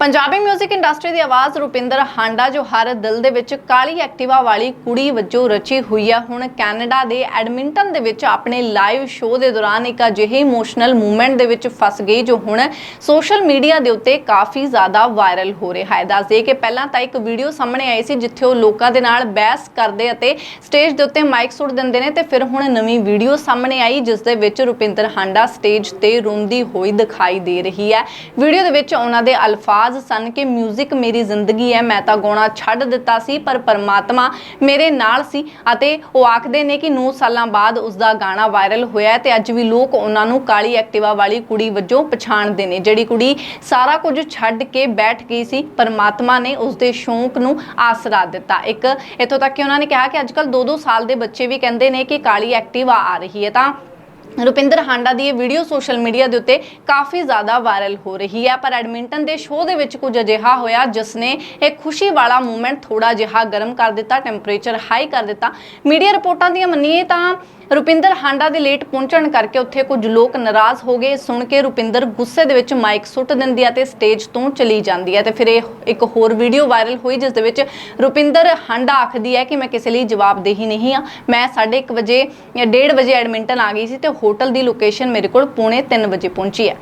Punjabi 뮤직 industry ਦੀ ਆਵਾਜ਼ ਰੁਪਿੰਦਰ ਹਾਂਡਾ, ਜੋ ਹਰ ਦਿਲ ਦੇ ਵਿੱਚ ਕਾਲੀ ਐਕਟਿਵਾ ਵਾਲੀ ਕੁੜੀ ਵਜੋਂ ਰਚੀ ਹੋਈ ਹੈ ਹੁਣ ਕੈਨੇਡਾ ਦੇ ਐਡਮਿੰਟਨ ਦੇ ਵਿੱਚ ਆਪਣੇ ਲਾਈਵ ਸ਼ੋਅ ਦੇ ਦੌਰਾਨ ਇੱਕ ਅਜਿਹੇ ਇਮੋਸ਼ਨਲ ਮੂਮੈਂਟ ਦੇ ਵਿੱਚ ਫਸ ਗਈ, ਜੋ ਹੁਣ ਸੋਸ਼ਲ ਮੀਡੀਆ ਦੇ ਉੱਤੇ ਕਾਫੀ ਜ਼ਿਆਦਾ ਵਾਇਰਲ ਹੋ ਰਿਹਾ ਹੈ। ਦੱਸਦੇ ਕਿ ਪਹਿਲਾਂ ਤਾਂ ਇੱਕ ਵੀਡੀਓ ਸਾਹਮਣੇ ਆਈ ਸੀ, ਜਿੱਥੇ ਉਹ ਲੋਕਾਂ ਦੇ ਨਾਲ ਬਹਿਸ ਕਰਦੇ ਅਤੇ ਸਟੇਜ ਦੇ ਉੱਤੇ ਮਾਈਕ ਸੁੱਟ ਦਿੰਦੇ ਨੇ ਤੇ ਫਿਰ ਹੁਣ ਨਵੀਂ ਵੀਡੀਓ ਸਾਹਮਣੇ ਆਈ, ਜਿਸ ਦੇ ਵਿੱਚ ਰੁਪਿੰਦਰ ਹਾਂਡਾ ਸਟੇਜ ਤੇ ਰੋਂਦੀ ਹੋਈ ਦਿਖਾਈ ਦੇ ਰਹੀ ਹੈ। ਵੀਡੀਓ ਦੇ ਵਿੱਚ ਉਹਨਾਂ ਦੇ ਅਲਫਾਜ਼ ਸਨ ਕਿ 뮤직 ਮੇਰੀ ਜ਼ਿੰਦਗੀ ਹੈ, ਮੈਂ ਤਾਂ ਗਾਉਣਾ ਛੱਡ ਦਿੱਤਾ ਸੀ, ਪਰ ਪਰਮਾਤਮਾ ਮੇਰੇ ਨਾਲ ਸੀ ਅਤੇ ਉਹ ਆਖਦੇ ਨੇ ਕਿ 9 ਸਾਲਾਂ ਬਾਅਦ ਉਸ ਦਾ ਗਾਣਾ ਵਾਇਰਲ ਹੋਇਆ ਤੇ ਅੱਜ ਵੀ ਲੋਕ ਉਹਨਾਂ ਨੂੰ ਕਾਲੀ ਐਕਟਿਵਾ ਵਾਲੀ ਕੁੜੀ ਵਜੋਂ ਪਛਾਣਦੇ ਨੇ। ਜਿਹੜੀ ਕੁੜੀ ਸਾਰਾ ਕੁਝ ਛੱਡ ਕੇ ਬੈਠ ਗਈ ਸੀ, ਪਰਮਾਤਮਾ ਨੇ ਉਸ ਦੇ ਸ਼ੌਂਕ ਨੂੰ ਆਸਰਾ ਦਿੱਤਾ। ਇੱਕ ਇੱਥੋਂ ਤੱਕ ਕਿ ਉਹਨਾਂ ਨੇ ਕਿਹਾ ਕਿ ਅੱਜਕੱਲ 2-2 ਸਾਲ ਦੇ ਬੱਚੇ ਵੀ ਕਹਿੰਦੇ ਨੇ ਕਿ ਕਾਲੀ ਐਕਟਿਵਾ ਆ ਰਹੀ ਹੈ। ਤਾਂ ਰੁਪਿੰਦਰ ਹਾਂਡਾ ਦੀ ਇਹ ਵੀਡੀਓ ਸੋਸ਼ਲ ਮੀਡੀਆ ਦੇ ਉੱਤੇ ਕਾਫੀ ਜ਼ਿਆਦਾ ਵਾਇਰਲ ਹੋ ਰਹੀ ਹੈ। ਪਰ ਐਡਮਿੰਟਨ ਦੇ ਸ਼ੋਅ ਦੇ ਵਿੱਚ ਕੁਝ ਅਜਿਹਾ ਹੋਇਆ ਜਿਸ ਨੇ ਇਹ ਖੁਸ਼ੀ ਵਾਲਾ ਮੂਮੈਂਟ ਥੋੜਾ ਜਿਹਾ ਗਰਮ ਕਰ ਦਿੱਤਾ ਟੈਂਪਰੇਚਰ ਹਾਈ ਕਰ ਦਿੱਤਾ। ਮੀਡੀਆ ਰਿਪੋਰਟਾਂ ਦੀਆਂ ਮੰਨੀਏ ਤਾਂ ਰੁਪਿੰਦਰ ਹਾਂਡਾ ਦੇ ਲੇਟ ਪਹੁੰਚਣ ਕਰਕੇ ਉੱਥੇ ਕੁਝ ਲੋਕ ਨਾਰਾਜ਼ ਹੋ ਗਏ। ਸੁਣ ਕੇ ਰੁਪਿੰਦਰ ਗੁੱਸੇ ਦੇ ਵਿੱਚ ਮਾਈਕ ਸੁੱਟ ਦਿੰਦੀ ਹੈ ਤੇ ਸਟੇਜ ਤੋਂ ਚਲੀ ਜਾਂਦੀ ਹੈ ਤੇ ਫਿਰ ਇਹ ਇੱਕ ਹੋਰ ਵੀਡੀਓ ਵਾਇਰਲ ਹੋਈ, ਜਿਸ ਦੇ ਵਿੱਚ ਰੁਪਿੰਦਰ ਹਾਂਡਾ ਆਖਦੀ ਹੈ ਕਿ ਮੈਂ ਕਿਸੇ ਲਈ ਜਵਾਬਦੇਹੀ ਨਹੀਂ ਆ ਮੈਂ 1:30 ਵਜੇ ਜਾਂ 1:30 ਵਜੇ ਐਡਮਿੰਟਨ ਆ ਗਈ ਸੀ ਤੇ ਹੋਟਲ ਦੀ ਲੋਕੇਸ਼ਨ ਮੇਰੇ ਕੋਲ ਪੌਣੇ 3 ਵਜੇ ਪਹੁੰਚੀ ਹੈ।